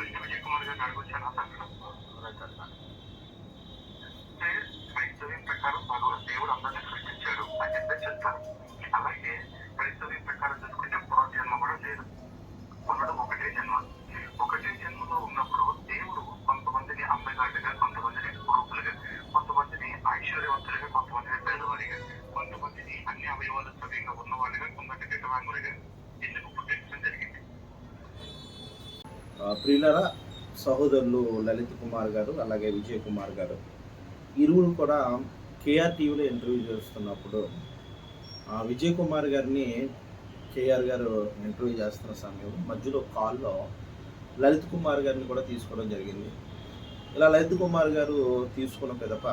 รายการสัตว์ ప్రియులరా సహోదరులు లలిత్ కుమార్ గారు అలాగే విజయ్ కుమార్ గారు ఇరువురు కూడా కేఆర్ టీవీలో ఇంటర్వ్యూ చేస్తున్నప్పుడు ఆ, విజయ్ కుమార్ గారిని కేఆర్ గారు ఇంటర్వ్యూ చేస్తున్న సమయం మధ్యలో కాల్లో లలిత్ కుమార్ గారిని కూడా తీసుకోవడం జరిగింది. ఇలా లలిత్ కుమార్ గారు తీసుకున్న పిదప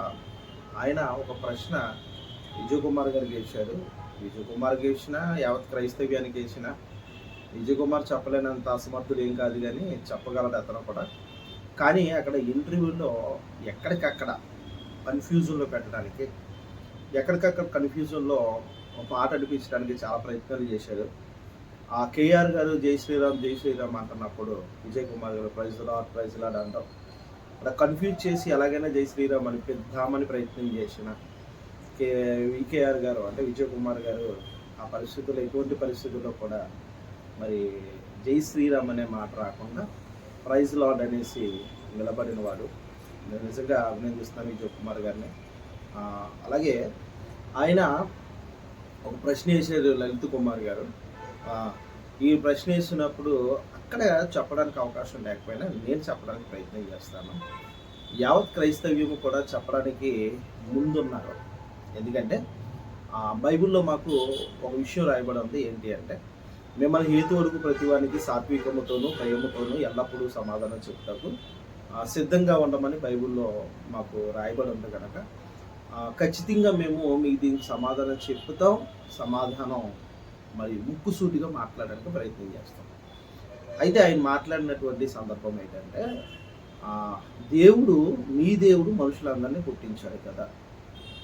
ఆయన ఒక ప్రశ్న విజయ్ కుమార్ గారికి వేశారు విజయ్ కుమార్కి వేసిన యావత్ క్రైస్తవ్యానికి వేసినా విజయ్ కుమార్ చెప్పలేనంత అసమర్థుడు ఏం కాదు కానీ చెప్పగలడు అతను కూడా. కానీ అక్కడ ఇంటర్వ్యూలో ఎక్కడికక్కడ కన్ఫ్యూజన్లో పెట్టడానికి ఎక్కడికక్కడ కన్ఫ్యూజన్లో ఒక మాట అనిపించడానికి చాలా ప్రయత్నాలు చేశారు. ఆ కేఆర్ గారు జై శ్రీరామ్ జై శ్రీరామ్ అంటున్నప్పుడు విజయ్ కుమార్ గారు ప్రైజ్ లాడ్ ప్రైజ్ లాడ్ అంటాం అక్కడ కన్ఫ్యూజ్ చేసి ఎలాగైనా జై శ్రీరామ్ అనిపిద్దామని ప్రయత్నం చేసిన కే వికేఆర్ గారు అంటే విజయ్ కుమార్ గారు ఆ పరిస్థితుల్లో ఎటువంటి పరిస్థితుల్లో కూడా మరి జై శ్రీరామ్ అనే మాట రాకుండా ప్రైజ్ లాడ్ అనేసి నిలబడిన వాడు నేను నిజంగా అభినందిస్తున్నాను విజయ్ కుమార్ గారిని. అలాగే ఆయన ఒక ప్రశ్న వేసారు లలిత్ కుమార్ గారు. ఈ ప్రశ్న వేసినప్పుడు అక్కడ చెప్పడానికి అవకాశం లేకపోయినా నేను చెప్పడానికి ప్రయత్నం చేస్తాను. యావత్ క్రైస్తవ్యం కూడా చెప్పడానికి ముందున్నారు. ఎందుకంటే బైబిల్లో మాకు ఒక విషయం రాయబడి ఉంది. ఏంటి అంటే మిమ్మల్ని హేతు వరకు ప్రతివానికి సాత్వికముతోనూ భయముతోనూ ఎల్లప్పుడూ సమాధానం చెప్తాకు సిద్ధంగా ఉండమని బైబిల్లో మాకు రాయబడి ఉంది కనుక ఖచ్చితంగా మేము మీకు దీనికి సమాధానం చెప్తాం సమాధానం మరి ముక్కుసూటిగా మాట్లాడడానికి ప్రయత్నం చేస్తాం. అయితే ఆయన మాట్లాడినటువంటి సందర్భం ఏంటంటే దేవుడు మీ దేవుడు మనుషులందరినీ పుట్టించాడు కదా.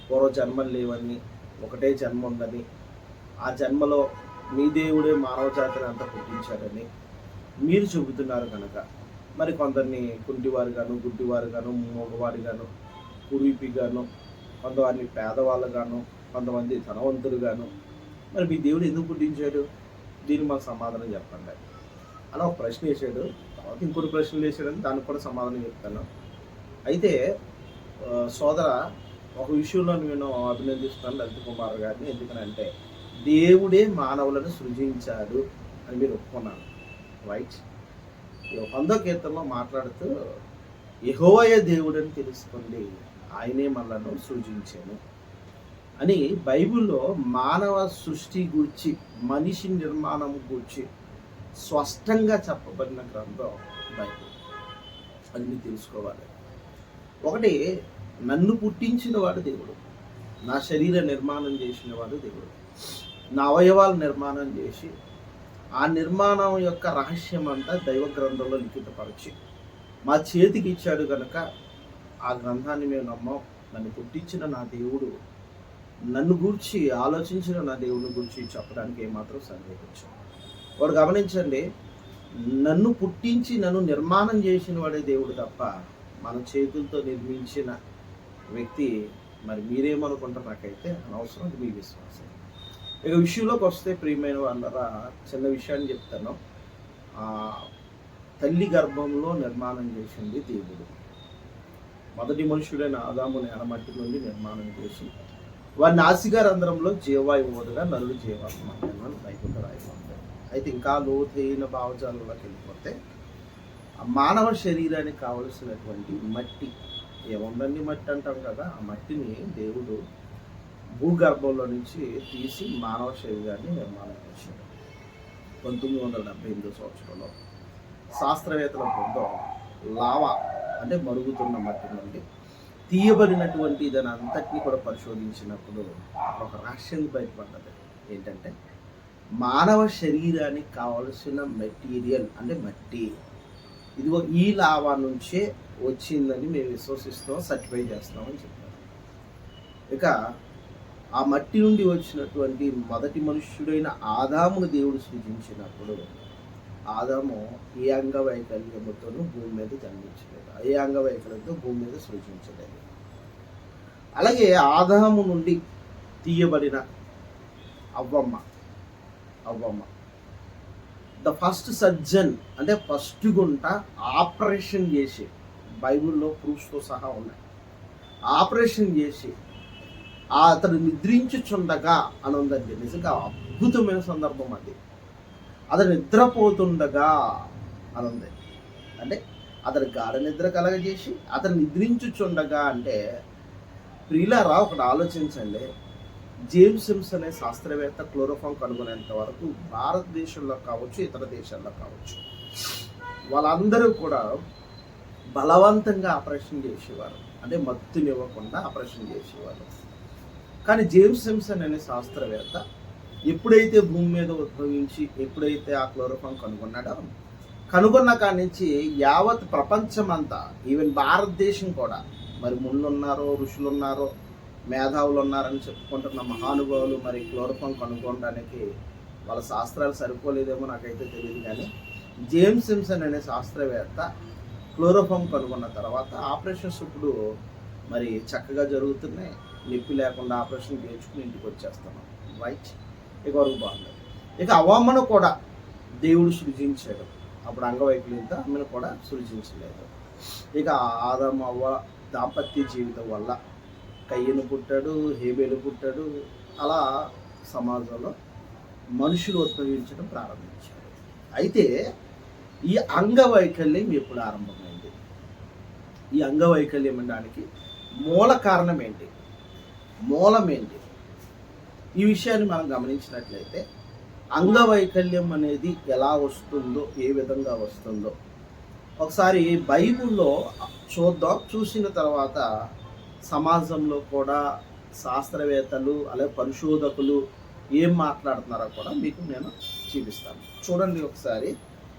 పూర్వ జన్మలు లేవని ఒకటే జన్మ ఉందని ఆ జన్మలో మీ దేవుడే మానవ జాతిని అంతా పుట్టించాడని మీరు చెబుతున్నారు కనుక. మరి కొందరిని కుంటివారు గాను గుడ్డివారు గాను మగవారు గాను కురీపి గాను కొంతమంది పేదవాళ్ళు గాను కొంతమంది ధనవంతులు గాను మరి మీ దేవుడు ఎందుకు పుట్టించాడు? దీన్ని మాకు సమాధానం చెప్పండి. అలా ఒక ప్రశ్న వేసాడు తర్వాత ఇంకోటి ప్రశ్నలు వేసాడని దానికి కూడా సమాధానం చెప్తాను. అయితే సోదర ఒక విషయంలో నేను అభినందిస్తున్నాను లలిత్ కుమార్ గారిని. ఎందుకనంటే దేవుడే మానవులను సృజించాడు అని మీరు ఒప్పుకున్నారు. రైట్ వందో కీర్తనలో మాట్లాడుతూ యహోవయ దేవుడని తెలుసుకోండి. ఆయనే మనలను సృజించాను అని బైబిల్లో మానవ సృష్టి గూర్చి మనిషి నిర్మాణం గూర్చి స్పష్టంగా చెప్పబడిన గ్రంథం బైబిల్. అది మీరు తెలుసుకోవాలి. ఒకటి నన్ను పుట్టించిన వాడు దేవుడు. నా శరీర నిర్మాణం చేసిన వాడు దేవుడు. నా అవయవాలు నిర్మాణం చేసి ఆ నిర్మాణం యొక్క రహస్యం అంతా దైవ గ్రంథంలో లిఖితపరిచి మా చేతికి ఇచ్చాడు కనుక ఆ గ్రంథాన్ని మేము నమ్మం. నన్ను పుట్టించిన నా దేవుడు నన్ను గూర్చి ఆలోచించిన నా దేవుని గురించి చెప్పడానికి ఏమాత్రం సందేహించు వాడు గమనించండి నన్ను పుట్టించి నన్ను నిర్మాణం చేసిన వాడే దేవుడు తప్ప మన చేతులతో నిర్మించిన వ్యక్తి మరి మీరేమనుకుంటారు నాకైతే అనవసరం మీ విశ్వాసం. ఇక విషయంలోకి వస్తే ప్రియమైన వాళ్ళరా చిన్న విషయాన్ని చెప్తాను. తల్లి గర్భంలో నిర్మాణం చేసింది దేవుడు. మొదటి మనుషుడైన ఆదాము నేలమట్టి నుండి నిర్మాణం చేసి వారి నాసిగారంధ్రంలో జీవాయువు వదగా నలుడు జీవాత్మ అని బైబిల్ రాయబడింది అయితే ఇంకా లోతైన భావజాలంలోకి వెళ్ళిపోతే మానవ శరీరానికి కావలసినటువంటి మట్టి ఏముందండి మట్టి అంటాం కదా ఆ మట్టిని దేవుడు భూగర్భంలో నుంచి తీసి మానవ శరీరాన్ని నిర్మాణం చేశారు. పంతొమ్మిది వందల డెబ్బై ఎనిమిదో సంవత్సరంలో శాస్త్రవేత్తల బృందం లావా అంటే మరుగుతున్న మట్టి నుండి తీయబడినటువంటి దాని అంతటినీ కూడా పరిశోధించినప్పుడు ఒక రహస్యం బయటపడ్డది. ఏంటంటే మానవ శరీరానికి కావలసిన మెటీరియల్ అంటే మట్టి. ఇది ఈ లావా నుంచే వచ్చిందని మేము విశ్వసిస్తాం సర్టిఫై చేస్తామని చెప్పారు. ఇక ఆ మట్టి నుండి వచ్చినటువంటి మొదటి మనుష్యుడైన ఆదామును దేవుడు సృజించినప్పుడు ఆదాము ఏ అంగవైకల్యముతోనూ భూమి మీద జన్మించలేదు. ఏ అంగవైకల్యంతో భూమి మీద సృజించలేదు. అలాగే ఆదాము నుండి తీయబడిన అవ్వమ్మ అవ్వమ్మ. ద ఫస్ట్ సర్జన్ అంటే ఫస్ట్ గుంట ఆపరేషన్ చేసి బైబిల్లో ప్రూఫ్స్తో సహా ఉన్నాయి. ఆపరేషన్ చేసి అతడు నిద్రించుచుండగా అని ఉందండి. నిజంగా అద్భుతమైన సందర్భం అది. అతడు నిద్రపోతుండగా అని ఉంది. అంటే అతడు గాఢ నిద్ర కలగజేసి అతను నిద్రించుచుండగా అంటే ప్రియులారా ఒకటి ఆలోచించండి. జేమ్స్ సిమ్స్ అనే శాస్త్రవేత్త క్లోరోఫామ్ కనుగొనేంత వరకు భారతదేశంలో కావచ్చు ఇతర దేశాల్లో కావచ్చు వాళ్ళందరూ కూడా బలవంతంగా ఆపరేషన్ చేసేవారు. అంటే మత్తునివ్వకుండా ఆపరేషన్ చేసేవారు. కానీ జేమ్స్ సిమ్సన్ అనే శాస్త్రవేత్త ఎప్పుడైతే భూమి మీద ఉద్భవించి ఎప్పుడైతే ఆ క్లోరోఫామ్ కనుగొన్నాడో కనుగొన్న కాడి నుంచి యావత్ ప్రపంచమంతా ఈవెన్ భారతదేశం కూడా మరి ముళ్ళున్నారో ఋషులున్నారో మేధావులు ఉన్నారని చెప్పుకుంటున్న మహానుభావులు మరి క్లోరోఫామ్ కనుగొనడానికి వాళ్ళ శాస్త్రాలు సరిపోలేదేమో నాకైతే తెలియదు కానీ జేమ్స్ సిమ్సన్ అనే శాస్త్రవేత్త క్లోరోఫామ్ కనుగొన్న తర్వాత ఆపరేషన్స్ ఇప్పుడు మరి చక్కగా జరుగుతున్నాయి. నొప్పి లేకుండా ఆపరేషన్ చేయించుకుని ఇంటికి వచ్చేస్తున్నాం. రైట్? ఇక వరకు బాగుంది. ఇక అవమ్మను కూడా దేవుడు సృజించాడు. అప్పుడు అంగవైకల్యంతో ఆమెను కూడా సృజించలేదు. ఇక ఆదం అవ్వ దాంపత్య జీవితం వల్ల కయ్యను పుట్టాడు హేబేలు పుట్టాడు. అలా సమాజంలో మనుషులు ఉద్భవించడం ప్రారంభించారు. అయితే ఈ అంగవైకల్యం ఎప్పుడు ఆరంభమైంది? ఈ అంగవైకల్యం అనడానికి మూల కారణం ఏంటి? మూలం ఏంటి ఈ విషయాన్ని మనం గమనించినట్లయితే అంగవైకల్యం అనేది ఎలా వస్తుందో ఏ విధంగా వస్తుందో. ఒకసారి బైబిల్లో చూద్దాం. చూసిన తర్వాత సమాజంలో కూడా శాస్త్రవేత్తలు అలాగే పరిశోధకులు ఏం మాట్లాడుతున్నారో కూడా మీకు నేను చూపిస్తాను. చూడండి ఒకసారి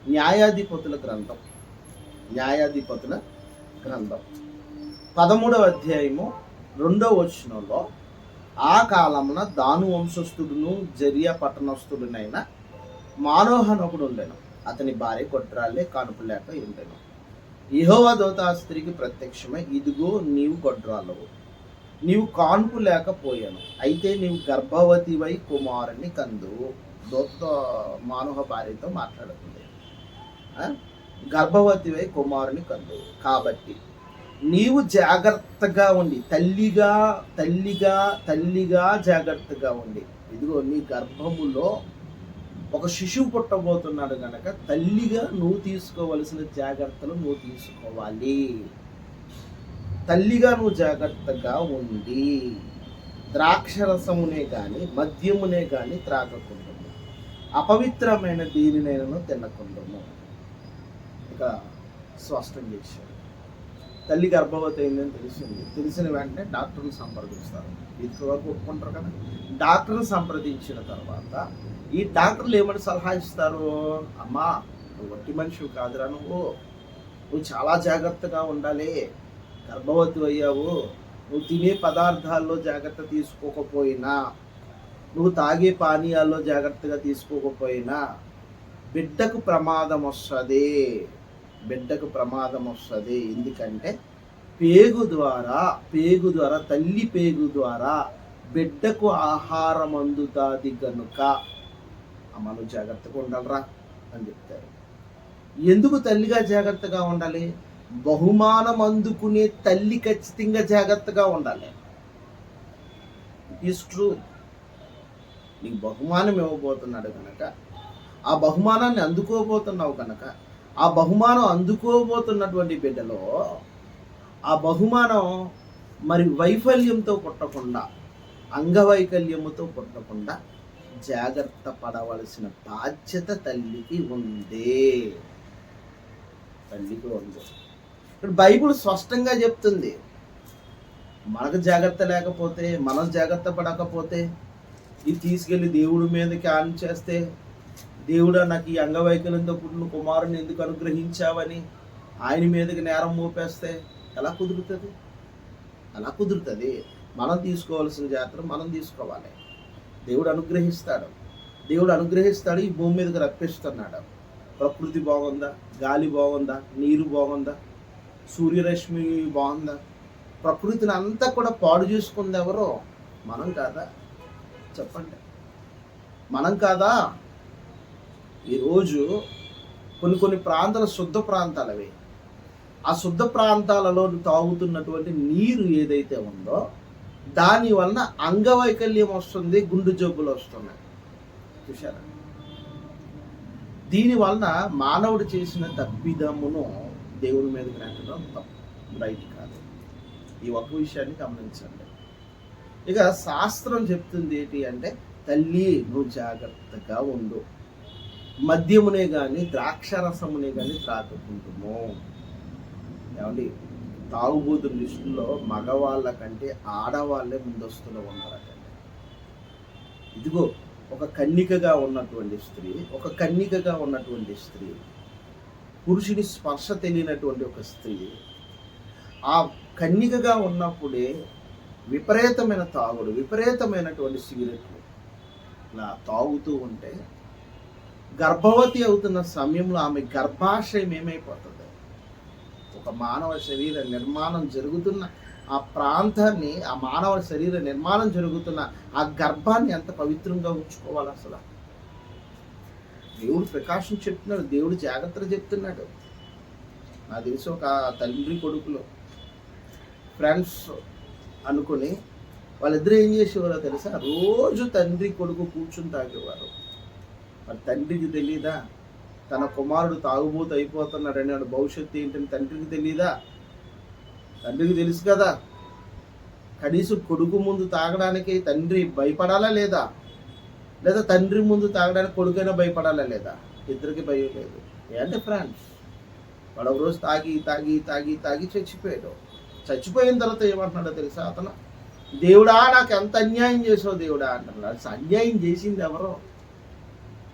న్యాయాధిపతుల గ్రంథం. న్యాయాధిపతుల గ్రంథం. పదమూడవ అధ్యాయము రెండవ వచనంలో ఆ కాలమున దాను వంశస్థుడును జరియా పట్టణస్థుడునైన మానోహనొకడు ఉండెను. అతని భార్య కొట్రాలే కానుపు లేక ఉండెను. ఇహోవా దూత ఆ స్త్రీకి ప్రత్యక్షమై ఇదిగో నీవు గొడ్రాలవు నీవు కాన్పు లేకపోయాను అయితే నీవు గర్భవతివై కుమారుని కందు దూత మానవ భార్యతో మాట్లాడుతుంది. గర్భవతి గర్భవతివై కుమారుని కందు. కాబట్టి నీవు జాగ్రత్తగా ఉండి తల్లిగా తల్లిగా తల్లిగా జాగ్రత్తగా ఉండి. ఇదిగో నీ గర్భములో ఒక శిశువు పుట్టబోతున్నాడు గనక తల్లిగా నువ్వు తీసుకోవలసిన జాగ్రత్తలు నువ్వు తీసుకోవాలి. తల్లిగా నువ్వు జాగ్రత్తగా ఉండి ద్రాక్షరసమునే కానీ మద్యమునే కానీ త్రాగకుండము. అపవిత్రమైన దీనినైనా తినకుండము. ఇక స్పష్టం చేశాడు. తల్లి గర్భవతి అయిందని తెలిసింది తెలిసిన వెంటనే డాక్టర్ని సంప్రదిస్తారు. ఇంత వరకు ఒప్పుకుంటారు కదా. డాక్టర్ని సంప్రదించిన తర్వాత ఈ డాక్టర్లు ఏమని సలహా ఇస్తారు? అమ్మా నువ్వు వట్టి మనిషివి కాదురా నువ్వు. నువ్వు చాలా జాగ్రత్తగా ఉండాలి. గర్భవతి అయ్యావు. నువ్వు తినే పదార్థాల్లో జాగ్రత్త తీసుకోకపోయినా నువ్వు తాగే పానీయాల్లో జాగ్రత్తగా తీసుకోకపోయినా బిడ్డకు ప్రమాదం వస్తుంది. బిడ్డకు ప్రమాదం వస్తుంది. ఎందుకంటే పేగు ద్వారా పేగు ద్వారా తల్లి పేగు ద్వారా బిడ్డకు ఆహారం అందుతుంది గనుక అమ్మ జాగ్రత్తగా ఉండాలరా అని చెప్తారు. ఎందుకు తల్లిగా జాగ్రత్తగా ఉండాలి? బహుమానం అందుకునే తల్లి ఖచ్చితంగా జాగ్రత్తగా ఉండాలి. ఇస్ ట్రూ నీకు బహుమానం ఇవ్వబోతున్నాడు కనుక ఆ బహుమానాన్ని అందుకోబోతున్నావు కనుక ఆ బహుమానం అందుకోబోతున్నటువంటి బిడ్డలో ఆ బహుమానం మరి వైఫల్యంతో పుట్టకుండా అంగవైకల్యముతో పుట్టకుండా జాగ్రత్త పడవలసిన బాధ్యత తల్లికి ఉంది. తల్లికి ఉంది. ఇప్పుడు బైబుల్ స్పష్టంగా చెప్తుంది మనకు జాగ్రత్త లేకపోతే మనం జాగ్రత్త పడకపోతే ఇది తీసుకెళ్ళి దేవుడి మీదకి ఆన్ చేస్తే దేవుడా నాకు ఈ అంగవైకల్యంతో పుట్టిన కుమారుని ఎందుకు అనుగ్రహించావని ఆయన మీదకి నేరం మోపేస్తే ఎలా కుదురుతుంది? అలా కుదురుతుంది? మనం తీసుకోవాల్సిన జాగ్రత్త మనం తీసుకోవాలి. దేవుడు అనుగ్రహిస్తాడు. దేవుడు అనుగ్రహిస్తాడు ఈ భూమి మీదకి రప్పిస్తున్నాడు. ప్రకృతి బాగుందా? గాలి బాగుందా? నీరు బాగుందా? సూర్యరశ్మి బాగుందా? ప్రకృతిని అంతా కూడా పాడు చేసుకుంది ఎవరో మనం కాదా? చెప్పండి. మనం కాదా? ఈరోజు కొన్ని కొన్ని ప్రాంతాలు శుద్ధ ప్రాంతాలు అవి ఆ శుద్ధ ప్రాంతాలలో తాగుతున్నటువంటి నీరు ఏదైతే ఉందో దాని వలన అంగవైకల్యం వస్తుంది గుండు జబ్బులు వస్తున్నాయి. చూశారా? దీని వలన మానవుడు చేసిన తప్పిదమును దేవుడి మీద గ్రహించడం తప్పు రైట్ కాదు. ఈ ఒక్క విషయాన్ని గమనించండి. ఇక శాస్త్రం చెప్తుంది ఏంటి అంటే తల్లి నువ్వు జాగ్రత్తగా ఉండు. మద్యమునే కానీ ద్రాక్షరసమునే కానీ త్రాగకుంటుము. ఏమండి? తాగుబోతు లిస్టులో మగవాళ్ళ కంటే ఆడవాళ్ళే ముందస్తులో ఉన్నారట. ఇదిగో ఒక కన్నికగా ఉన్నటువంటి స్త్రీ ఒక కన్నికగా ఉన్నటువంటి స్త్రీ పురుషుని స్పర్శ తెలియనటువంటి ఒక స్త్రీ ఆ కన్నికగా ఉన్నప్పుడే విపరీతమైన తాగుడు విపరీతమైనటువంటి సిగరెట్లు. ఇలా తాగుతూ ఉంటే గర్భవతి అవుతున్న సమయంలో ఆమె గర్భాశయం ఏమైపోతుంది? ఒక మానవ శరీర నిర్మాణం జరుగుతున్న ఆ ప్రాంతాన్ని ఆ మానవ శరీర నిర్మాణం జరుగుతున్న ఆ గర్భాన్ని ఎంత పవిత్రంగా ఉంచుకోవాలి అసలు? దేవుడు ప్రకాశం చెప్తున్నాడు దేవుడు జాగ్రత్తలు చెప్తున్నాడు. నా తెలిసి ఒక తండ్రి కొడుకులు ఫ్రెండ్స్ అనుకుని వాళ్ళిద్దరూ ఏం చేసేవారో తెలుసా? రోజు తండ్రి కొడుకు కూర్చుని తాగేవారు. మరి తండ్రికి తెలీదా? తన కుమారుడు తాగుబోతు అయిపోతున్నాడని వాడు భవిష్యత్తు ఏంటని తండ్రికి తెలీదా? తండ్రికి తెలుసు కదా. కనీసం కొడుకు ముందు తాగడానికి తండ్రి భయపడాలా లేదా? లేదా తండ్రి ముందు తాగడానికి కొడుకైనా భయపడాలా లేదా? ఇద్దరికి భయం లేదు. ఏంటంటే ఫ్రెండ్స్ వాడు ఒక రోజు తాగి తాగి తాగి తాగి చచ్చిపోయాడు. చచ్చిపోయిన తర్వాత ఏమంటున్నాడో తెలుసా అతను? దేవుడా నాకు ఎంత అన్యాయం చేసావు దేవుడా అంటున్నాడు. అన్యాయం చేసింది ఎవరో?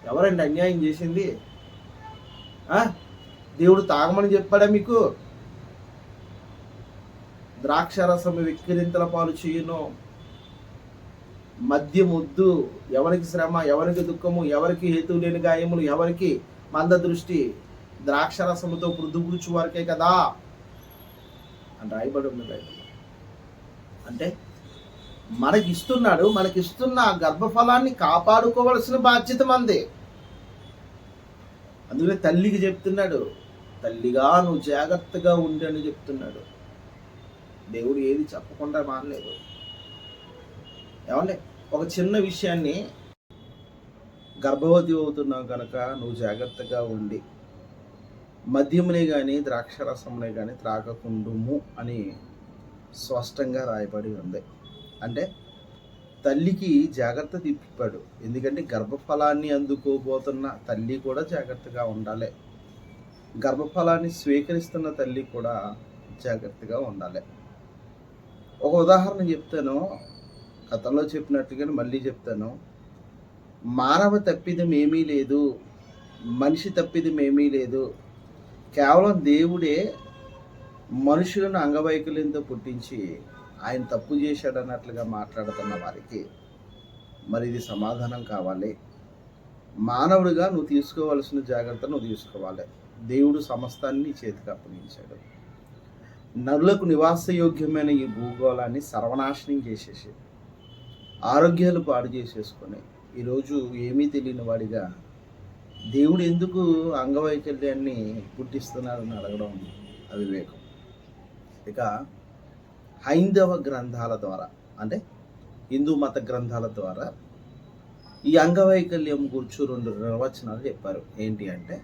ఎవరండి అన్యాయం చేసింది? ఆ? దేవుడు తాగమని చెప్పాడా మీకు? ద్రాక్షరసం వెక్కిరింతల పాలు చేయను. మద్యం వద్దు. ఎవరికి శ్రమ ఎవరికి దుఃఖము ఎవరికి హేతు లేని గాయములు ఎవరికి మంద దృష్టి ద్రాక్షరసముతో పృథుగురుచు వారికే కదా అని రాయబడి ఉంది అంటే మనకి ఇస్తున్నాడు మనకి ఇస్తున్న ఆ గర్భఫలాన్ని కాపాడుకోవలసిన బాధ్యత మంది. అందుకనే తల్లికి చెప్తున్నాడు తల్లిగా నువ్వు జాగ్రత్తగా ఉండి అని చెప్తున్నాడు. దేవుడు ఏది చెప్పకుండా మానలేదు. ఏమంటే ఒక చిన్న విషయాన్ని గర్భవతి అవుతున్నావు కనుక నువ్వు జాగ్రత్తగా ఉండి మద్యమునే కానీ ద్రాక్షరసమునే కానీ త్రాగకుండుము అని స్పష్టంగా రాయబడి ఉంది. అంటే తల్లికి జాగ్రత్త తిప్పాడు ఎందుకంటే గర్భఫలాన్ని అందుకోబోతున్న తల్లి కూడా జాగ్రత్తగా ఉండాలి. గర్భఫలాన్ని స్వీకరిస్తున్న తల్లి కూడా జాగ్రత్తగా ఉండాలి. ఒక ఉదాహరణ చెప్తాను. గతంలో చెప్పినట్టుగానే మళ్ళీ చెప్తాను. మానవ తప్పిదం ఏమీ లేదు. మనిషి తప్పిదం ఏమీ లేదు. కేవలం దేవుడే మనుషులను అంగవైకల్యంతో పుట్టించి ఆయన తప్పు చేశాడు అన్నట్లుగా మాట్లాడుతున్న వారికి మరి ఇది సమాధానం కావాలి. మానవుడిగా నువ్వు తీసుకోవాల్సిన జాగ్రత్త నువ్వు తీసుకోవాలి. దేవుడు సమస్తాన్ని చేతికి అప్పగించాడు. నరులకు నివాసయోగ్యమైన ఈ భూగోళాన్ని సర్వనాశనం చేసేసి ఆరోగ్యాలు పాడు చేసేసుకొని ఈరోజు ఏమీ తెలియని వాడిగా దేవుడు ఎందుకు అంగవైకల్యాన్ని పుట్టిస్తున్నాడని అడగడం అవివేకం. ఇక హైందవ గ్రంథాల ద్వారా అంటే హిందూ మత గ్రంథాల ద్వారా ఈ అంగవైకల్యం గురించి రెండు నిర్వచనాలు చెప్పారు. ఏంటి అంటే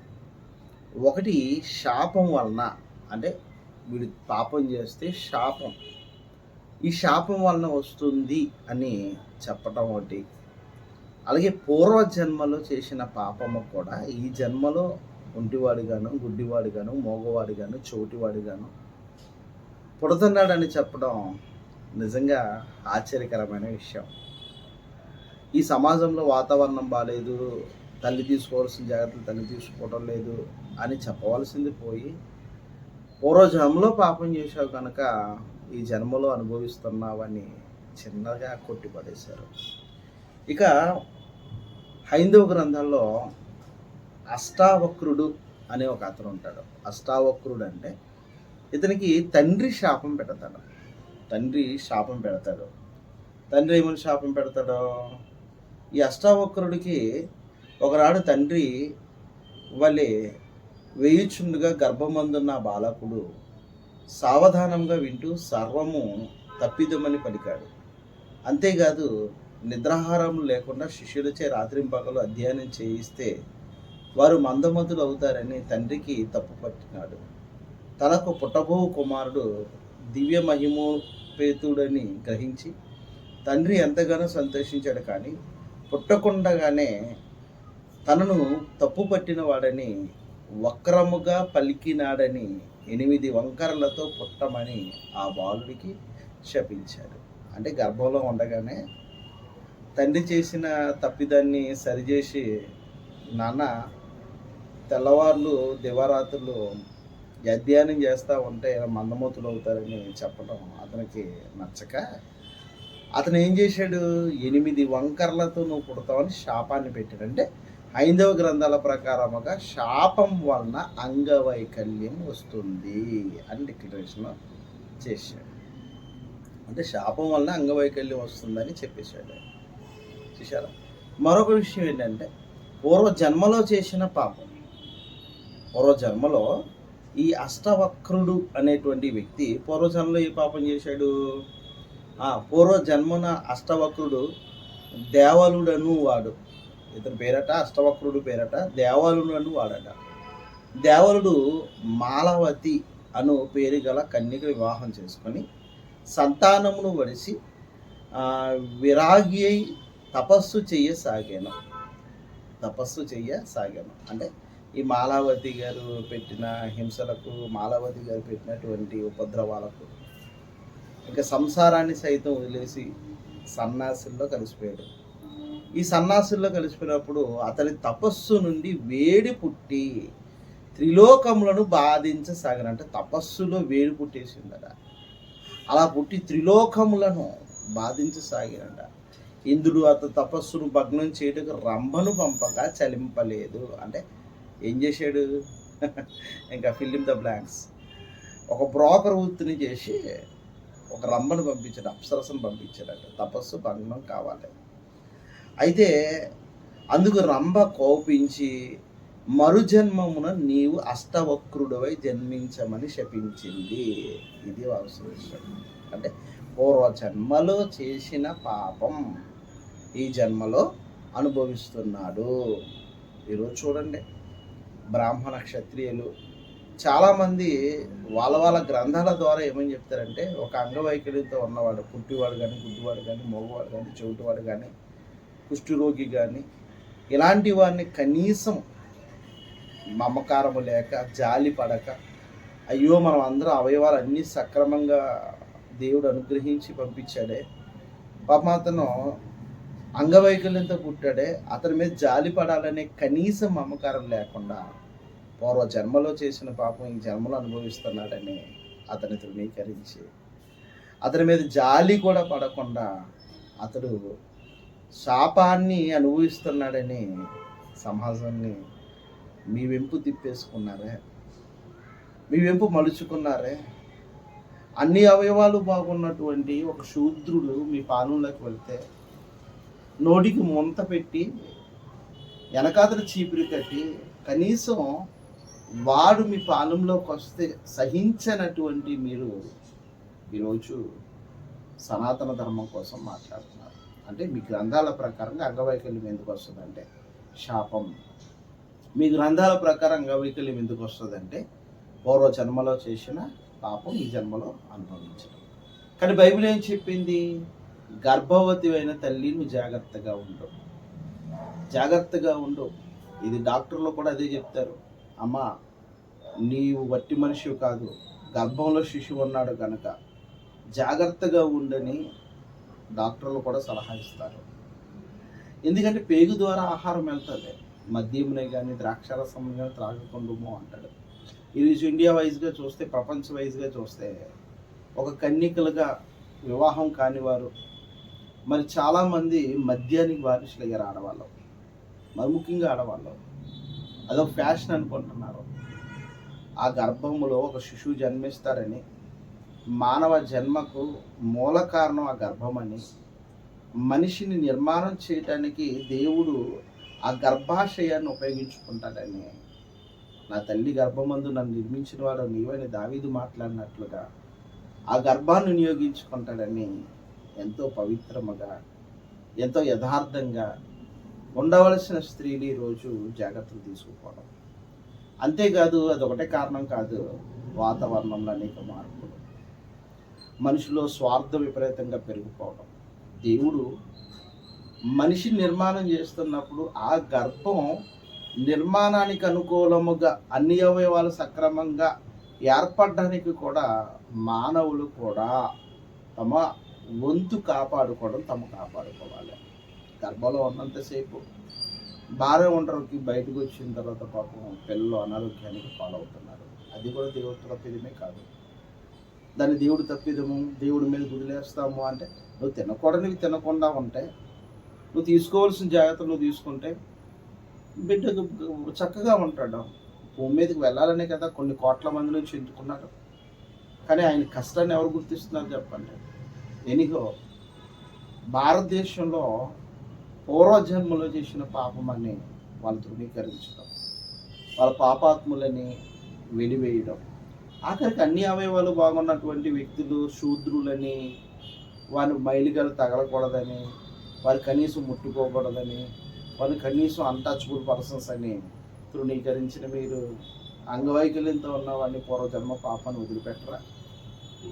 ఒకటి శాపం వలన అంటే వీడు పాపం చేస్తే శాపం. ఈ శాపం వలన వస్తుంది అని చెప్పటం ఒకటి. అలాగే పూర్వ జన్మలో చేసిన పాపము కూడా ఈ జన్మలో ఒంటివాడిగాను గుడ్డివాడిగాను మోగవాడిగాను చోటివాడిగాను పుడుతున్నాడని చెప్పడం నిజంగా ఆశ్చర్యకరమైన విషయం. ఈ సమాజంలో వాతావరణం బాగాలేదు తల్లి తీసుకోవాల్సిన జాగ్రత్తలు తల్లి తీసుకోవడం లేదు అని చెప్పవలసింది పోయి పూర్వజన్మలో పాపం చేసావు కనుక ఈ జన్మలో అనుభవిస్తున్నావని చిన్నగా కొట్టిపడేశారు. ఇక హైందవ గ్రంథాల్లో అష్టావక్రుడు అనే ఒక అతను ఉంటాడు. అష్టావక్రుడు అంటే ఇతనికి తండ్రి శాపం పెడతాడు. తండ్రి శాపం పెడతాడు. తండ్రి ఏమని శాపం పెడతాడో? ఈ అష్టావక్రుడికి ఒకనాడు తండ్రి వలె వేయుచుండుగా గర్భమందున్న బాలకుడు సావధానంగా వింటూ సర్వము తప్పిదమని పలికాడు. అంతేకాదు నిద్రాహారం లేకుండా శిష్యులచే రాత్రింపగలు అధ్యయనం చేయిస్తే వారు మందమతులు అవుతారని తండ్రికి తప్పు పట్టినాడు తనకు పుట్టబో కుమారుడు దివ్య మహిమోపేతుడని గ్రహించి తండ్రి ఎంతగానో సంతోషించాడు కానీ పుట్టకుండగానే తనను తప్పు పట్టిన వాడని వక్రముగా పలికినాడని ఎనిమిది వంకరలతో పుట్టమని ఆ బాలుడికి శపించాడు. అంటే గర్భంలో ఉండగానే తండ్రి చేసిన తప్పిదాన్ని సరిచేసి నాన్న తెల్లవార్లు దివారాత్రులు అధ్యయనం చేస్తూ ఉంటే మందమూతులు అవుతారని చెప్పడం అతనికి నచ్చక అతను ఏం చేశాడు? ఎనిమిది వంకర్లతో నువ్వు పుడతావని శాపాన్ని పెట్టాడు. అంటే హైందవ గ్రంథాల ప్రకారముగా శాపం వలన అంగవైకల్యం వస్తుంది అని డిక్లరేషన్ చేశాడు. అంటే శాపం వలన అంగవైకల్యం వస్తుందని చెప్పేశాడు. చూసారా మరొక విషయం ఏంటంటే పూర్వ జన్మలో చేసిన పాపం. పూర్వ జన్మలో ఈ అష్టవక్రుడు అనేటువంటి వ్యక్తి పూర్వజన్మలో ఏ పాపం చేశాడు? పూర్వజన్మన పూర్వ జన్మన అష్టవక్రుడు దేవలుడను వాడు. ఇతని పేరట అష్టవక్రుడు పేరట దేవలుడను వాడట. దేవలుడు మాలవతి అను పేరు గల కన్యక వివాహం చేసుకొని సంతానమును వడిసి విరాగి అయి తపస్సు చెయ్యసాగాను తపస్సు చెయ్యసాగాను అంటే ఈ మాలావతి గారు పెట్టిన హింసలకు మాలావతి గారు పెట్టినటువంటి ఉపద్రవాలకు ఇంకా సంసారాన్ని సైతం వదిలేసి సన్నాసుల్లో కలిసిపోయాడు. ఈ సన్నాసుల్లో కలిసిపోయినప్పుడు అతని తపస్సు నుండి వేడి పుట్టి త్రిలోకములను బాధించసాగను అంటే తపస్సులో వేడి పుట్టేసిందట. అలా పుట్టి త్రిలోకములను బాధించసాగినట ఇంద్రుడు అతని తపస్సును భగ్నం చేయటకు రంభను పంపగా చలింపలేదు. అంటే ఏం చేశాడు? ఇంకా ఫిల్లిం ద బ్లాంక్స్ ఒక బ్రోకర్ వృత్తిని చేసి ఒక రమ్మను పంపించాడు అప్సరసను పంపించాడట. తపస్సు భగ్నం కావాలి. అయితే అందుకు రంభ కోపించి మరుజన్మమున నీవు అష్టవక్రుడవై జన్మించమని శపించింది. ఇది అవసరం అంటే పూర్వ జన్మలో చేసిన పాపం ఈ జన్మలో అనుభవిస్తున్నాడు. ఈరోజు చూడండి. బ్రాహ్మణ క్షత్రియులు. చాలామంది వాళ్ళ వాళ్ళ గ్రంథాల ద్వారా ఏమని చెప్తారంటే ఒక అంగవైకల్యంతో ఉన్నవాడు పుట్టివాడు కానీ గుడ్డివాడు కానీ మగవాడు కానీ చెవిటివాడు కానీ కుష్ఠరోగి కానీ ఇలాంటి వాడిని కనీసం మమకారము లేక జాలి పడక అయ్యో మనం అందరం అవయవాలు అన్నీ సక్రమంగా దేవుడు అనుగ్రహించి పంపించాడే. పాపం అతను అంగవైకల్యంతో పుట్టాడే అతని మీద జాలి పడాలనే కనీసం మమకారం లేకుండా పూర్వ జన్మలో చేసిన పాపం ఈ జన్మలో అనుభవిస్తున్నాడని అతని తృణీకరించి అతని మీద జాలి కూడా పడకుండా అతడు శాపాన్ని అనుభవిస్తున్నాడని సమాజాన్ని మీ వెంపు తిప్పేసుకున్నారే మీ వెంపు మలుచుకున్నారే. అన్ని అవయవాలు బాగున్నటువంటి ఒక శూద్రులు మీ పాలనలోకి వెళ్తే నోటికి ముంత పెట్టి వెనకాతల చీపురు కట్టి కనీసం వాడు మీ పాలెంలోకి వస్తే సహించనటువంటి మీరు ఈరోజు సనాతన ధర్మం కోసం మాట్లాడుతున్నారు. అంటే మీ గ్రంథాల ప్రకారంగా అంగవైకల్యం ఎందుకు వస్తుందంటే శాపం. మీ గ్రంథాల ప్రకారం అంగవైకల్యం ఎందుకు వస్తుందంటే పూర్వ జన్మలో చేసిన పాపం ఈ జన్మలో అనుభవించడం కానీ బైబిల్ ఏం చెప్పింది? గర్భవతి అయిన తల్లి నువ్వు జాగ్రత్తగా ఉండు జాగ్రత్తగా ఉండు ఇది డాక్టర్లు కూడా అదే చెప్తారు. అమ్మా నీవు వట్టి మనిషి కాదు గర్భంలో శిశువు ఉన్నాడు కనుక జాగ్రత్తగా ఉండని డాక్టర్లు కూడా సలహా ఇస్తారు. ఎందుకంటే పేగు ద్వారా ఆహారం వెళ్తుంది. మద్యంనే కానీ ద్రాక్షరసం కానీ త్రాగకుండము అంటాడు. ఈరోజు ఇండియా వైజ్గా చూస్తే ప్రపంచ వైజ్గా చూస్తే ఒక కన్యకలుగా వివాహం కానివారు మరి చాలామంది మద్యానికి బానిసలయ్యారు ఆడవాళ్ళు. మరి ముఖ్యంగా ఆడవాళ్ళు. అదొక ఫ్యాషన్ అనుకుంటున్నారు. ఆ గర్భంలో ఒక శిశువు జన్మిస్తారని మానవ జన్మకు మూల కారణం ఆ గర్భమని మనిషిని నిర్మాణం చేయటానికి దేవుడు ఆ గర్భాశయాన్ని ఉపయోగించుకుంటాడని నా తల్లి గర్భమందు నన్ను నిర్మించిన వాడు నీవని దావీదు మాట్లాడినట్లుగా ఆ గర్భాన్ని వినియోగించుకుంటాడని ఎంతో పవిత్రముగా ఎంతో యథార్థంగా ఉండవలసిన స్త్రీలు ఈరోజు జాగ్రత్తలు తీసుకుపోవడం. అంతేకాదు అదొకటే కారణం కాదు వాతావరణంలో అనేక మార్పులు. మనిషిలో స్వార్థ విపరీతంగా పెరిగిపోవడం. దేవుడు మనిషి నిర్మాణం చేస్తున్నప్పుడు ఆ గర్భం నిర్మాణానికి అనుకూలముగా అన్ని అవయవాలు సక్రమంగా ఏర్పడడానికి కూడా మానవులు కూడా తమ వంతు కాపాడుకోవడం తమ కాపాడుకోవాలి. గర్భంలో ఉన్నంతసేపు భార్య ఒంటరికి బయటకు వచ్చిన తర్వాత పాపం పిల్లలు అనారోగ్యానికి పాలవుతున్నారు. అది కూడా దేవుడు తప్పిదమే కాదు. దాన్ని దేవుడు తప్పిదము దేవుడి మీద వదిలేస్తాము అంటే నువ్వు తినకూడనివి తినకుండా ఉంటే నువ్వు తీసుకోవాల్సిన జాగ్రత్తలు నువ్వు తీసుకుంటే బిడ్డ చక్కగా ఉంటాడు. భూమి మీదకి వెళ్ళాలనే కదా కొన్ని కోట్ల మంది నుంచి ఎంచుకున్నాడు కానీ ఆయన కష్టాన్ని ఎవరు గుర్తిస్తున్నారు చెప్పండి? ఎనిహో భారతదేశంలో పూర్వజన్మలో చేసిన పాపం అని వాళ్ళు ధృవీకరించడం వాళ్ళ పాపాత్ములని వెలివేయడం ఆఖరికి అన్ని అవయవాలు బాగున్నటువంటి వ్యక్తులు శూద్రులని వారి మైలిగలు తగలకూడదని వారు కనీసం ముట్టుకోకూడదని వారు కనీసం అన్టచబుల్ పర్సన్స్ అని తృణీకరించిన మీరు అంగవైకల్యంతో ఉన్న వాడిని పూర్వజన్మ పాపాన్ని వదిలిపెట్టరా?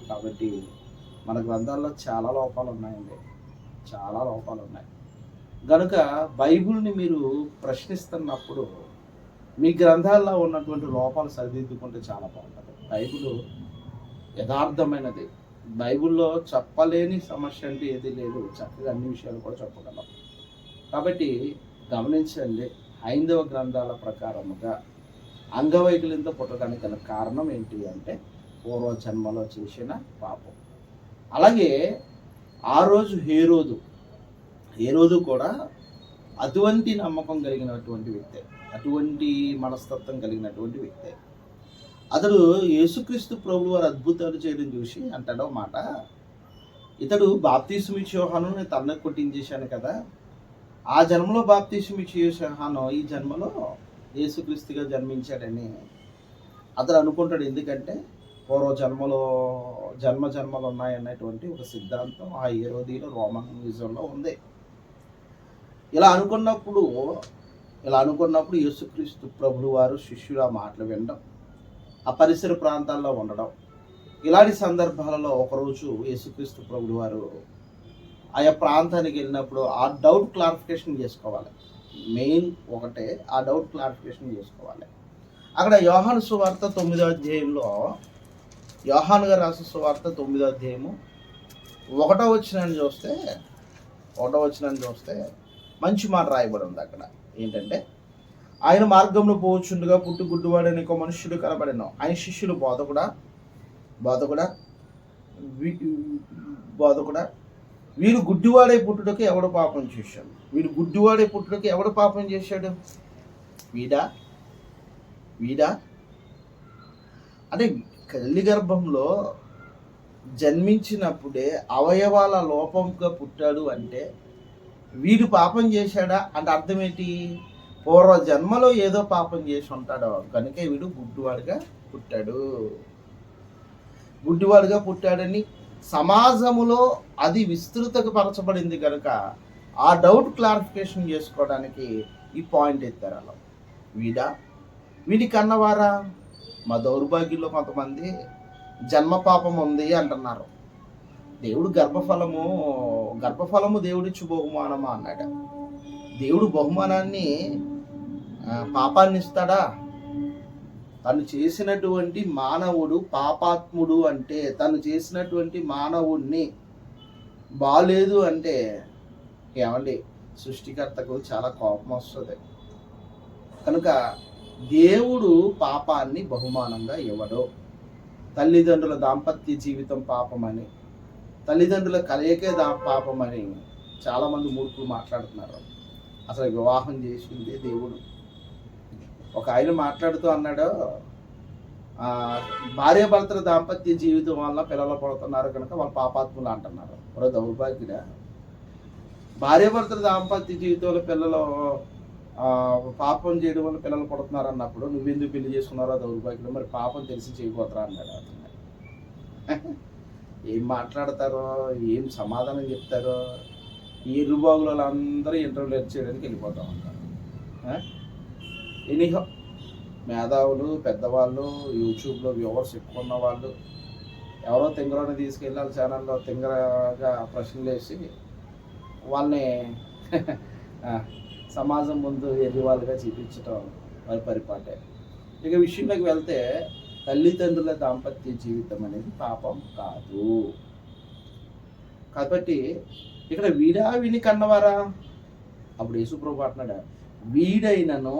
కాబట్టి మన గ్రంథాల్లో చాలా లోపాలు ఉన్నాయండి చాలా లోపాలు ఉన్నాయి గనుక బైబిల్ని మీరు ప్రశ్నిస్తున్నప్పుడు మీ గ్రంథాల్లో ఉన్నటువంటి లోపాలు సరిదిద్దుకుంటే చాలా బాగుంటుంది. బైబిల్ యథార్థమైనది. బైబిల్లో చెప్పలేని సమస్య అంటే ఏది లేదు. చక్కగా అన్ని విషయాలు కూడా చెప్పగలం. కాబట్టి గమనించండి హైందవ గ్రంథాల ప్రకారముగా అంగవైకల్యంతో పుట్టడానికి గల కారణం ఏంటి అంటే పూర్వ జన్మలో చేసిన పాపం. అలాగే ఆ రోజు హేరోదు. హేరోదు కూడా అటువంటి నమ్మకం కలిగినటువంటి వ్యక్తే. అటువంటి మనస్తత్వం కలిగినటువంటి వ్యక్తే. అతడు యేసుక్రీస్తు ప్రభు వారు అద్భుతాలు చేయడం చూసి అంటాడో మాట ఇతడు బాప్తీసు ఇచ్చే యోహాను నేను తన్న కొట్టించేశాను కదా. ఆ జన్మలో బాప్తీసు ఇచ్చే యోహాను ఈ జన్మలో యేసుక్రీస్తుగా జన్మించాడని అతడు అనుకుంటాడు. ఎందుకంటే పూర్వ జన్మలో జన్మ జన్మలు ఉన్నాయన్నటువంటి ఒక సిద్ధాంతం ఆ ఏరోదీలో రోమన్ మ్యూజియంలో ఉంది. ఇలా అనుకున్నప్పుడు ఇలా అనుకున్నప్పుడు యేసుక్రీస్తు ప్రభులు వారు శిష్యులు ఆ మాటలు వినడం ఆ పరిసర ప్రాంతాల్లో ఉండడం ఇలాంటి సందర్భాలలో ఒకరోజు యేసుక్రీస్తు ప్రభులు వారు ఆయా ప్రాంతానికి వెళ్ళినప్పుడు ఆ డౌట్ క్లారిఫికేషన్ చేసుకోవాలి. మెయిన్ ఒకటే ఆ డౌట్ క్లారిఫికేషన్ చేసుకోవాలి. అక్కడ యోహాను సువార్త తొమ్మిదో అధ్యాయంలో యోహాను గారు రాసిన సువార్త తొమ్మిదో అధ్యాయము. ఒకటో వచ్చినాన్ని చూస్తే ఒకటో వచ్చినని చూస్తే మంచి మాట రాయబడి ఉంది అక్కడ. ఏంటంటే ఆయన మార్గంలో పోవచ్చుండగా పుట్టు గుడ్డువాడని ఒక మనుష్యుడు కనబడిన. ఆయన శిష్యులు బోధకుడా? బోధకుడా? బోధకుడా? వీడు గుడ్డివాడే పుట్టుటకు ఎవడు పాపం చేశాడు? వీడు గుడ్డివాడే పుట్టుటకు ఎవడు పాపం చేశాడు? వీడా? వీడా? అంటే తల్లి గర్భంలో జన్మించినప్పుడే అవయవాల లోపంగా పుట్టాడు అంటే వీడు పాపం చేశాడా? అంటే అర్థం ఏంటి పూర్వ జన్మలో ఏదో పాపం చేసి ఉంటాడు. కనుక వీడు గుడ్డివాడుగా పుట్టాడు. గుడ్డివాడుగా పుట్టాడని సమాజములో అది విస్తృతపరచబడింది కనుక ఆ డౌట్ క్లారిఫికేషన్ చేసుకోవడానికి ఈ పాయింట్ ఎత్తారు అలా. వీడా? వీడి కన్నవారా? మా దౌర్భాగ్యంలో కొంతమంది జన్మ పాపం ఉంది అంటున్నారు. దేవుడు గర్భఫలము గర్భఫలము దేవుడిచ్చు బహుమానమా అన్నాడు. దేవుడు బహుమానాన్ని పాపాన్ని ఇస్తాడా? తను చేసినటువంటి మానవుడు పాపాత్ముడు అంటే తను చేసినటువంటి మానవుడిని బాలేదు అంటే ఏమండి? సృష్టికర్తకు చాలా కోపం వస్తుంది. కనుక దేవుడు పాపాన్ని బహుమానంగా ఇవ్వడు. తల్లిదండ్రుల దాంపత్య జీవితం పాపమని తల్లిదండ్రుల కలయికే దా పాపమని చాలామంది మూర్ఖులు మాట్లాడుతున్నారు. అసలు వివాహం చేసిందే దేవుడు. ఒక ఆయన మాట్లాడుతూ అన్నాడు భార్యాభర్తల దాంపత్య జీవితం వల్ల పిల్లలు పడుతున్నారు కనుక వాళ్ళు పాపాత్ములు అంటున్నారు. మరో దౌర్భాగ్యుడా. భార్యాభర్తల దాంపత్య జీవితంలో పిల్లలు పాపం చేయడం వల్ల పిల్లలు పడుతున్నారు అన్నప్పుడు నువ్వెందుకు పెళ్ళి చేసుకున్నారో దౌర్భాగ్యం మరి పాపం తెలిసి చేయబోతురా అన్నాడు అతను ఏం మాట్లాడతారో ఏం సమాధానం చెప్తారో ఈ ఇరుబాగులు అందరూ ఇంటర్వ్యూలు చేయడానికి వెళ్ళిపోతాం అంటారు ఎనీహో మేధావులు పెద్దవాళ్ళు యూట్యూబ్లో వ్యూవర్స్ ఎక్కువ ఉన్న వాళ్ళు ఎవరో తింగరని తీసుకెళ్ళి వాళ్ళ ఛానల్లో తింగరగా ప్రశ్నలు వేసి వాళ్ళని సమాజం ముందు ఎర్రివాళ్ళుగా చూపించటం వారి పరిపాటే. ఇక విషయంలోకి వెళ్తే తల్లిదండ్రుల దాంపత్య జీవితం అనేది పాపం కాదు. కాబట్టి ఇక్కడ వీడా విని కన్నవారా? అప్పుడు యేసుప్రభు అంటున్నాడు వీడైనను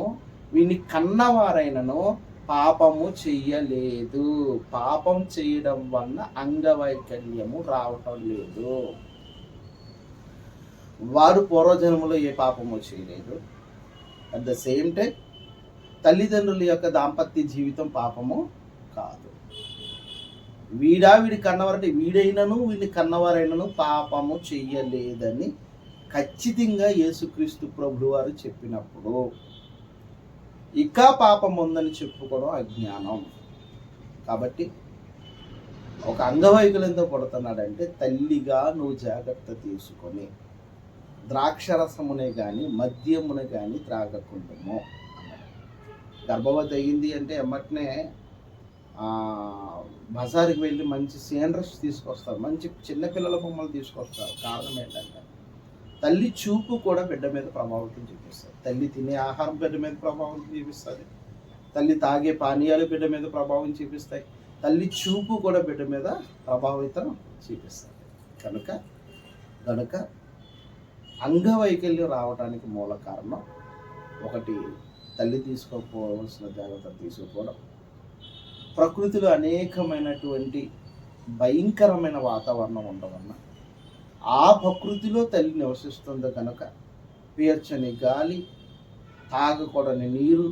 వీని కన్నవారైనను పాపము చెయ్యలేదు. పాపం చేయడం వలన అంగవైకల్యము రావటం లేదు. వారు పూర్వజన్మలో ఏ పాపము చేయలేదు అట్ ద సేమ్ టైం తల్లిదండ్రుల యొక్క దాంపత్య జీవితం పాపము కాదు. వీడా వీడి కన్నవారంటే వీడైనను వీడిని కన్నవారైనను పాపము చెయ్యలేదని ఖచ్చితంగా యేసుక్రీస్తు ప్రభులు వారు చెప్పినప్పుడు ఇక పాపం ఉందని చెప్పుకోవడం అజ్ఞానం. కాబట్టి ఒక అంగవైకల్యంతో పడుతున్నాడంటే తల్లిగా నువ్వు జాగ్రత్త తీసుకొని ద్రాక్షరసమునే కానీ మద్యమునే కానీ త్రాగకుండము. గర్భవతి అయ్యింది అంటే ఎమ్మటనే బజార్కి వెళ్ళి మంచి సీనరస్ తీసుకొస్తారు. మంచి చిన్నపిల్లల బొమ్మలు తీసుకొస్తారు. కారణం ఏంటంటే తల్లి చూపు కూడా బిడ్డ మీద ప్రభావితం చూపిస్తుంది. తల్లి తినే ఆహారం బిడ్డ మీద ప్రభావం చూపిస్తుంది. తల్లి తాగే పానీయాలు బిడ్డ మీద ప్రభావం చూపిస్తాయి. తల్లి చూపు కూడా బిడ్డ మీద ప్రభావితం చూపిస్తుంది. కనుక కనుక అంగవైకల్యం రావడానికి మూల కారణం ఒకటి తల్లి తీసుకోకపోవలసిన జాగ్రత్త తీసుకోవడం. ప్రకృతిలో అనేకమైనటువంటి భయంకరమైన వాతావరణం ఉండవన్న ఆ ప్రకృతిలో తల్లి నివసిస్తుంది కనుక పీర్చని గాలి తాగకూడని నీరు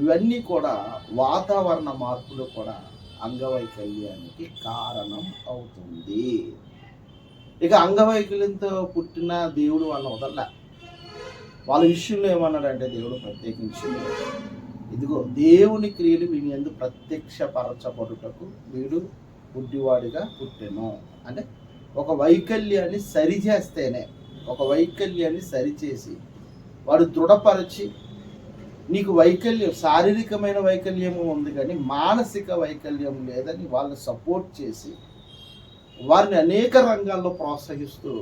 ఇవన్నీ కూడా వాతావరణ మార్పులు కూడా అంగవైకల్యానికి కారణం అవుతుంది. ఇక అంగవైకల్యంతో పుట్టిన దేవుడు వాళ్ళ వదల వాళ్ళ విషయంలో ఏమన్నాడంటే దేవుడు ప్రత్యేకించి ఇదిగో దేవుని క్రియలు వీని ఎందు ప్రత్యక్షపరచబడుటకు వీడు గుడ్డివాడిగా పుట్టెను. అంటే ఒక వైకల్యాన్ని సరిచేస్తేనే ఒక వైకల్యాన్ని సరిచేసి వాడు దృఢపరచి నీకు వైకల్యం శారీరకమైన వైకల్యము ఉంది కానీ మానసిక వైకల్యం లేదని వాళ్ళని సపోర్ట్ చేసి వారిని అనేక రంగాల్లో ప్రోత్సహిస్తూ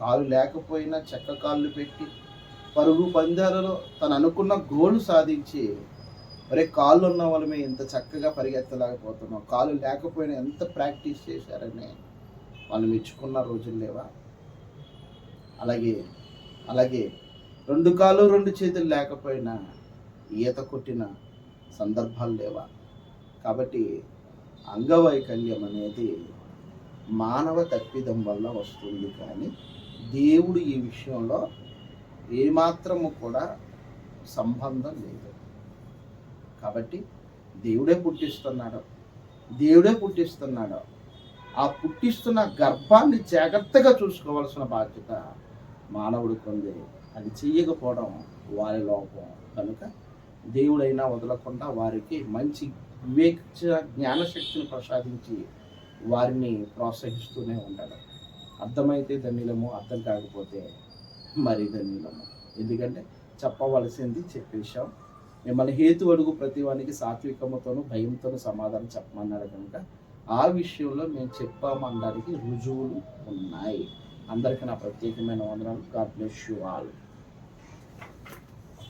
కాలు లేకపోయినా చెక్క కాళ్ళు పెట్టి పరుగు పందాలలో తను అనుకున్న గోల్ సాధించి మరి కాళ్ళు ఉన్న వాళ్ళమే ఇంత చక్కగా పరిగెత్తలేకపోతున్నాం. కాళ్ళు లేకపోయినా ఎంత ప్రాక్టీస్ చేశారని వాళ్ళు మెచ్చుకున్న రోజులు లేవా? అలాగే అలాగే రెండు కాళ్ళు రెండు చేతులు లేకపోయినా ఈత కొట్టిన సందర్భాలు లేవా? కాబట్టి అంగవైకల్యం అనేది మానవ తప్పిదం వల్ల వస్తుంది కానీ దేవుడు ఈ విషయంలో ఏమాత్రము కూడా సంబంధం లేదు. కాబట్టి దేవుడే పుట్టిస్తున్నాడు. దేవుడే పుట్టిస్తున్నాడు. ఆ పుట్టిస్తున్న గర్భాన్ని జాగ్రత్తగా చూసుకోవాల్సిన బాధ్యత మానవుడికి ఉంది అది చేయకపోవడం వారి లోపం. కనుక దేవుడైనా వదలకుండా వారికి మంచి వివేక జ్ఞానశక్తిని ప్రసాదించి వారిని ప్రోత్సహిస్తూనే ఉంటాడు. అర్థమైతే ధన్యులము అర్థం కాకపోతే మరి ధన్యులము. ఎందుకంటే చెప్పవలసింది చెప్పేశాం మిమ్మల్ని హేతు అడుగు ప్రతి వానికి సాత్వికముతోనూ భయంతోనూ సమాధానం చెప్పమన్నారు కనుక ఆ విషయంలో మేము చెప్పామనడానికి రుజువులు ఉన్నాయి. అందరికీ నా ప్రత్యేకమైన వందనాలు. God bless you all